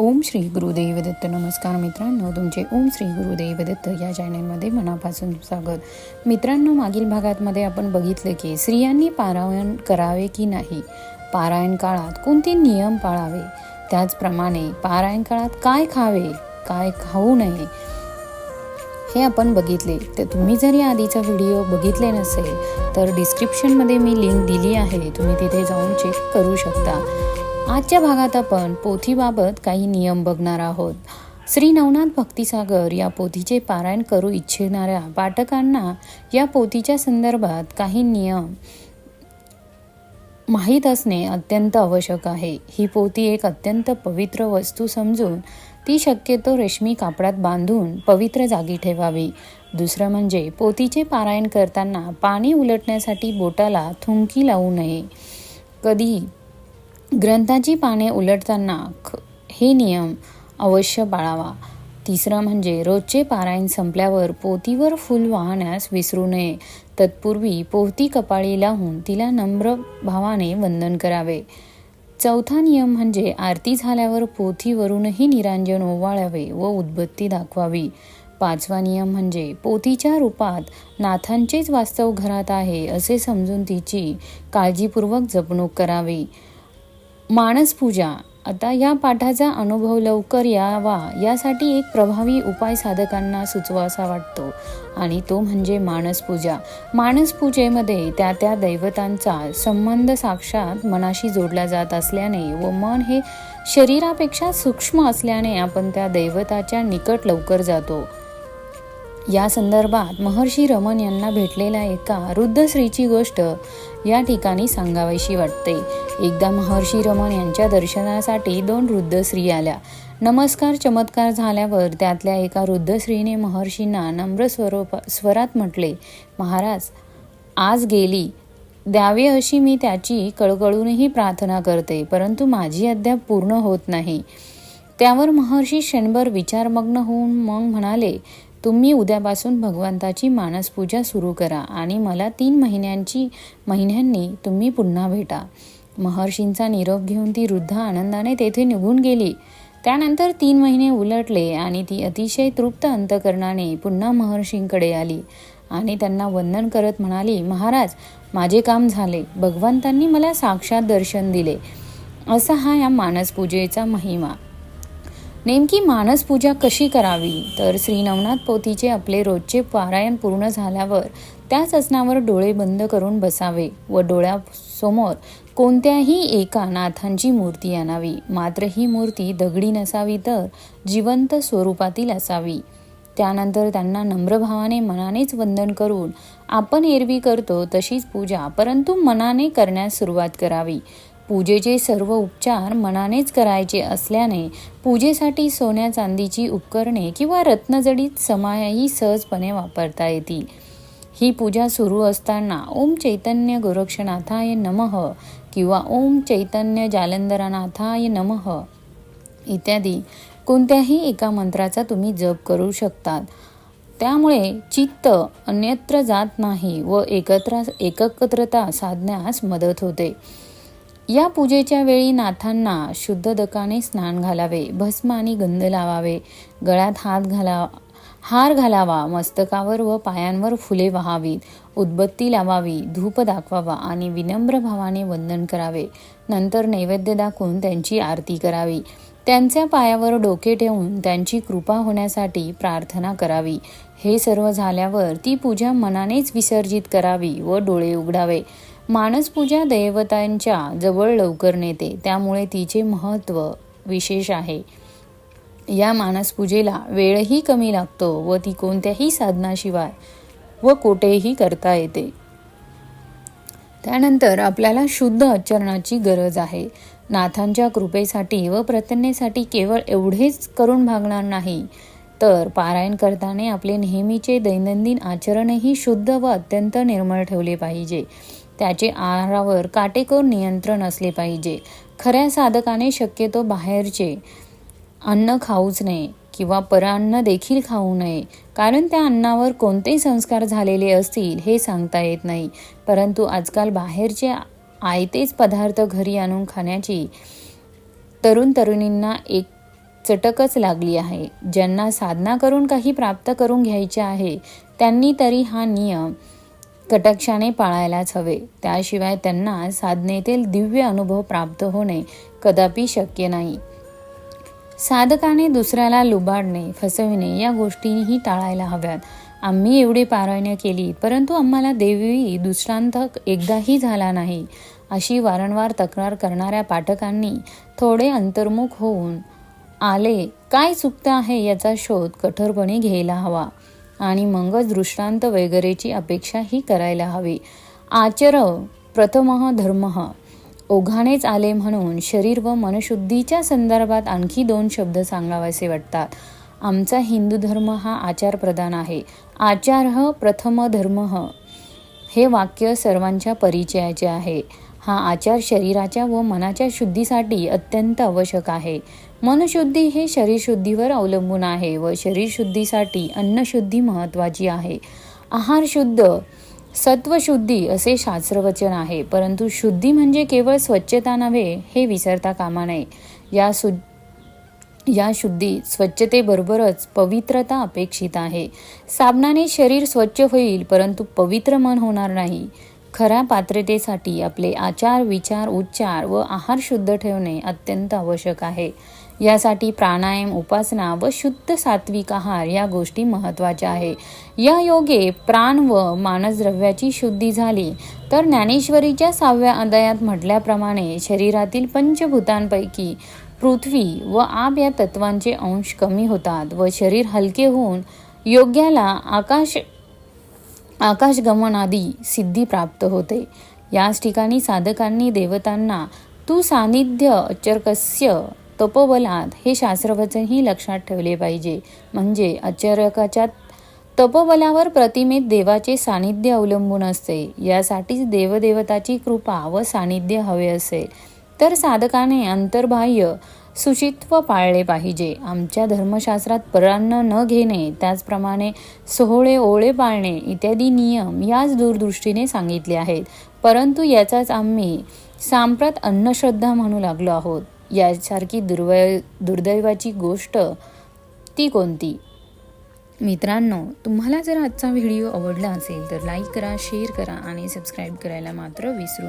ओम श्री गुरुदेव दत्त. नमस्कार मित्रांनो तुमचे ओम श्री गुरुदेव दत्त या चॅनलमध्ये मनापासून स्वागत. मित्रांनो मागील भागातमध्ये आपण बघितलं की स्त्रियांनी पारायण करावे की नाही? पारायण काळात कोणते नियम पाळावे? त्याचप्रमाणे पारायण काळात काय खावे? काय खाऊ नये? हे आपण बघितले. तर तुम्ही जर या आधीचा व्हिडिओ बघितले नसेल तर डिस्क्रिप्शनमध्ये मी लिंक दिली आहे. तुम्ही तिथे जाऊन चेक करू शकता. आजच्या भागात आपण पोथीबाबत काही नियम बघणार आहोत. श्री नवनाथ भक्तिसागर या पोथीचे पारायण करू इच्छिणाऱ्या पाठकांना या पोथीच्या संदर्भात काही नियम माहीत असणे अत्यंत आवश्यक आहे. ही पोती एक अत्यंत पवित्र वस्तू समजून ती शक्यतो रेशमी कापडात बांधून पवित्र जागी ठेवावी. दुसरं म्हणजे पोतीचे पारायण करताना पाणी उलटण्यासाठी बोटाला थुंकी लावू नये. कधी ग्रंथाची पाने उलटताना ख- हे नियम अवश्य पाळावा. तिसरं म्हणजे रोजचे पारायण संपल्यावर पोतीवर फूल वाहण्यास विसरू नये. तत्पूर्वी पोहती कपाळी लावून तिला नम्र भावाने वंदन करावे. चौथा नियम म्हणजे आरती झाल्यावर पोथीवरूनही निरांजन ओवाळावे व उद्बत्ती दाखवावी. पाचवा नियम म्हणजे पोथीच्या रूपात नाथांचेच वास्तव घरात आहे असे समजून तिची काळजीपूर्वक जपणूक करावी. मानसपूजा आता या पाठाचा अनुभव लवकर यावा यासाठी एक प्रभावी उपाय साधकांना सुचवासा वाटतो. आणि तो म्हणजे मानसपूजा मानसपूजेमध्ये त्या त्या दैवतांचा संबंध साक्षात मनाशी जोडला जात असल्याने व मन हे शरीरापेक्षा सूक्ष्म असल्याने आपण त्या दैवताच्या निकट लवकर जातो. या संदर्भात महर्षी रमन यांना भेटलेल्या एका वृद्ध स्त्रीची गोष्ट या ठिकाणी सांगावीशी वाटते. एकदा महर्षी रमन यांच्या दर्शनासाठी दोन वृद्ध स्त्री आल्या. नमस्कार चमत्कार झाल्यावर त्यातल्या एका वृद्ध स्त्रीने महर्षींना नम्र स्वरूप स्वरात म्हटले महाराज आज गेली. द्यावे अशी मी त्याची कळकळूनही प्रार्थना करते परंतु माझी अद्याप पूर्ण होत नाही त्यावर महर्षी क्षणभर विचारमग्न होऊन मग म्हणाले तुम्ही उद्यापासून भगवंताची मानसपूजा सुरू करा आणि मला तीन महिन्यांची महिन्यांनी तुम्ही पुन्हा भेटा. महर्षींचा निरोप घेऊन ती वृद्ध आनंदाने तेथे निघून गेली. त्यानंतर तीन महिने उलटले आणि ती अतिशय तृप्त अंतकरणाने पुन्हा महर्षींकडे आली आणि त्यांना वंदन करत म्हणाली महाराज माझे काम झाले. भगवंतांनी मला साक्षात दर्शन दिले. असा हा या मानसपूजेचा महिमा. नेमकी मानसपूजा कशी करावी? तर श्री नवनाथ पोथीचे आपले रोजचे पारायण पूर्ण झाल्यावर त्याच आसनावर डोळे बंद करून बसावे व डोळ्यासमोर कोणत्याही एका नाथांची मूर्ती आणावी. मात्र ही मूर्ती दगडी नसावी तर जिवंत स्वरूपातील असावी. त्यानंतर त्यांना नम्रभावाने मनानेच वंदन करून आपण एरवी करतो तशीच पूजा परंतु मनाने करण्यास सुरुवात करावी. पूजेचे सर्व उपचार मनानेच करायचे असल्याने पूजेसाठी सोन्या चांदीची उपकरणे किंवा रत्नजडीत समायाही सहजपणे वापरता येतील ही पूजा सुरू असताना ओम चैतन्य गोरक्षनाथाय नमः किंवा ओम चैतन्य जालंधरनाथाय नमः इत्यादी कोणत्याही एका मंत्राचा तुम्ही जप करू शकतात. त्यामुळे चित्त अन्यत्र जात नाही व एकत्र एकत्रता साधण्यास मदत होते. या पूजेच्या वेळी नाथांना शुद्ध दकाने स्नान घालावे भस्म आणि गंध लावावे गळ्यात हात घाला हार घालावा मस्तकावर व पायांवर फुले वहावीत उदबत्ती लावावी धूप दाखवावा आणि विनम्र भावाने वंदन करावे. नंतर नैवेद्य दाखवून त्यांची आरती करावी. त्यांच्या पायावर डोके ठेवून त्यांची कृपा होण्यासाठी प्रार्थना करावी. हे सर्व झाल्यावर ती पूजा मनानेच विसर्जित करावी व डोळे उघडावे. मानसपूजा दैवतांच्या जवळ लवकर नेते. त्यामुळे तिचे महत्त्व विशेष आहे. या मानसपूजेला वेळही कमी लागतो व ती कोणत्याही साधनाशिवाय व कोठेही करता येते. त्यानंतर आपल्याला शुद्ध आचरणाची गरज आहे. नाथांच्या कृपेसाठी व प्रतन्नेसाठी केवळ एवढेच करून भागणार नाही. तर पारायण करताना आपले नेहमीचे दैनंदिन आचरणही शुद्ध व अत्यंत निर्मळ ठेवले पाहिजे. त्याचे आहारावर काटेकोर नियंत्रण असले पाहिजे. खऱ्या साधकाने शक्यतो बाहेरचे अन्न खाऊच नये किंवा परान्न देखील खाऊ नये. कारण त्या अन्नावर कोणते संस्कार झालेले असतील हे सांगता येत नाही. परंतु आजकाल बाहेरचे आयतेच पदार्थ घरी आणून खाण्याची तरुण तरुणींना एक चटकच लागली आहे. ज्यांना साधना करून काही प्राप्त करून घ्यायचे आहे त्यांनी तरी हा नियम कटाक्षाने पाळायलाच हवे. त्याशिवाय त्यांना साधनेतील दिव्य अनुभव प्राप्त होणे कदापि शक्य नाही. साधकाने दुसऱ्याला लुबाडणे फसविणे या गोष्टीही टाळायला हव्यात. आम्ही एवढी पारायण केली परंतु आम्हाला देवी दुष्टांत एकदाही झाला नाही अशी वारंवार तक्रार करणाऱ्या पाठकांनी थोडे अंतर्मुख होऊन आले काय चुकतं आहे याचा शोध कठोरपणे घ्यायला हवा. आणि मगच दृष्टांत वगैरेची अपेक्षाही करायला हवी. आचर प्रथमः धर्म. ओघानेच आले म्हणून शरीर व मनशुद्धीच्या संदर्भात आणखी दोन शब्द सांगावेसे वाटतात. आमचा हिंदू धर्म हा आचार प्रधान आहे. आचार प्रथम धर्म. हे वाक्य सर्वांच्या परिचयाचे आहे. हा आचार शरीराच्या व मनाच्या शुद्धीसाठी अत्यंत आवश्यक आहे. मनशुद्धी हे शरीरशुद्धीवर अवलंबून आहे व शरीरशुद्धीसाठी अन्नशुद्धी महत्त्वाची आहे. आहार शुद्ध सत्वशुद्धी असे शास्त्रवचन आहे परंतु शुद्धी म्हणजे केवळ स्वच्छता नव्हे हे विसरता कामा नये. या सु या शुद्धी स्वच्छतेबरोबरच पवित्रता अपेक्षित आहे. साबणाने शरीर स्वच्छ होईल परंतु पवित्र मन होणार नाही. खऱ्या पात्रतेसाठी आपले आचार विचार उच्चार व आहार शुद्ध ठेवणे अत्यंत आवश्यक आहे. यासाठी प्राणायाम उपासना व शुद्ध सात्विक आहार या गोष्टी महत्त्वाच्या आहे. या योगे प्राण व मानसद्रव्याची शुद्धी झाली तर ज्ञानेश्वरीच्या सहाव्या अध्यायात म्हटल्याप्रमाणे शरीरातील पंचभूतांपैकी पृथ्वी व आप या तत्वांचे अंश कमी होतात व शरीर हलके होऊन योग्याला आकाश आकाशगमनादी सिद्धी प्राप्त होते. याच ठिकाणी साधकांनी देवतांना तू सानिध्य अचरकस्य तपोबलात हे शास्त्रवचनही लक्षात ठेवले पाहिजे. म्हणजे अचरकाच्या तपोबलावर प्रतिमेत देवाचे सानिध्य अवलंबून असते. यासाठीच देवदेवताची कृपा व सानिध्य हवे असेल तर साधकाने अंतर्बाह्य सुचित्व पाळले पाहिजे. आमच्या धर्मशास्त्रात परान्न न घेणे त्याचप्रमाणे सोहळे ओळे पाळणे इत्यादी नियम याच दूरदृष्टीने सांगितले आहेत. परंतु याचाच आम्ही सांप्रत अन्नश्रद्धा म्हणू लागलो आहोत. यासारखी दुर्वै दुर्दैवाची गोष्ट ती कोणती? मित्रांनो तुम्हाला जर आजचा व्हिडिओ आवडला असेल तर लाईक करा शेअर करा आणि सबस्क्राईब करायला मात्र विसरू नका.